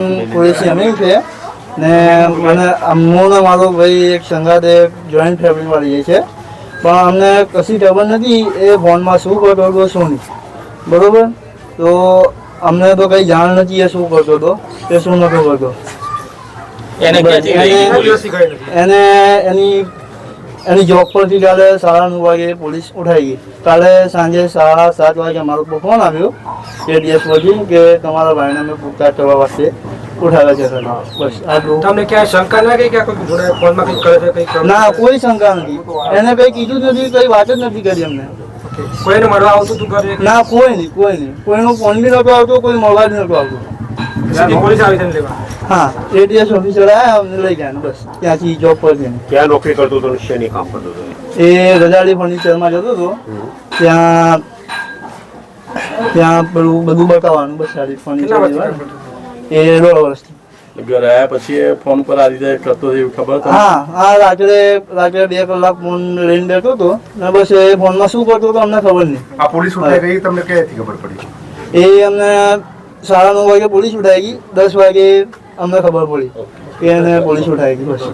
Police એમની છે ને મને હું ને મારો ભાઈ એક સંગાતે જોઈન્ટ ફેમિલી વાળી છે. પણ અમને કશી ખબર નથી એ ફોનમાં શું કરતો હતો શું નહીં. બરોબર? તો અમને તો કંઈ જાણ નથી એ શું કરતો હતો એ શું નતો કરતો. એને? એને એની એની જોબ પરથી કાલે સાડા નવ વાગે પોલીસ ઉઠાઈ ગઈ. કાલે સાંજે સાડા સાત વાગે અમારો ફોન આવ્યો કે ડીએસ પરથી કે તમારા ભાઈને અમે પૂછતાછ કરવા વાસ્તે. ઉઠાવ્યા છે. સર બસ આટલું તમને ક્યાંય શંકા ના ગઈ કે કોઈ જોડે ફોનમાં કંઈક કરે છે કંઈક ના કોઈ શંકા નથી. એને કઈ કીધું જ નથી કઈ વાત જ નથી કરી અમને કોઈને મળવા આવતું તું ઘરે? ના કોઈ નહીં કોઈ નહીં. કોઈનો ફોન બી નતો આવતો કોઈ મળવા જ નતો આવતો. પોલીસ આવી તેને લેવા હા એટીએસ ઓફિસર આવ્યા અમને લઈ ગયા બસ. ત્યાંથી જોબ પર જઈને. ક્યાં નોકરી કરતો હતો શેની કામ કરતો હતો? એ રજાડી ફર્નિચરમાં જતો હતો. ત્યાં ત્યાં પેલું બધું બતાવવાનું બસ સારી ફર્નિચર એ દોઢ વર્ષથી ઘરે આવ્યા પછી એ ફોન પર આ રીતે કરતો એવી એવું ખબર હા હા રાત્રે રાત્રે બે કલાક ફોન લઈને બેઠો હતો. ને બસ એ ફોનમાં શું કરતો હતો અમને ખબર નહીં. આ પોલીસ ઉઠાઈ ગઈ તમને ક્યાંથી ખબર પડી? એ અમને સાડા નવ વાગે પોલીસ ઉઠાઈ ગઈ. દસ વાગે અમને ખબર પડી કે એને પોલીસ ઉઠાઈ ગઈ. બસ.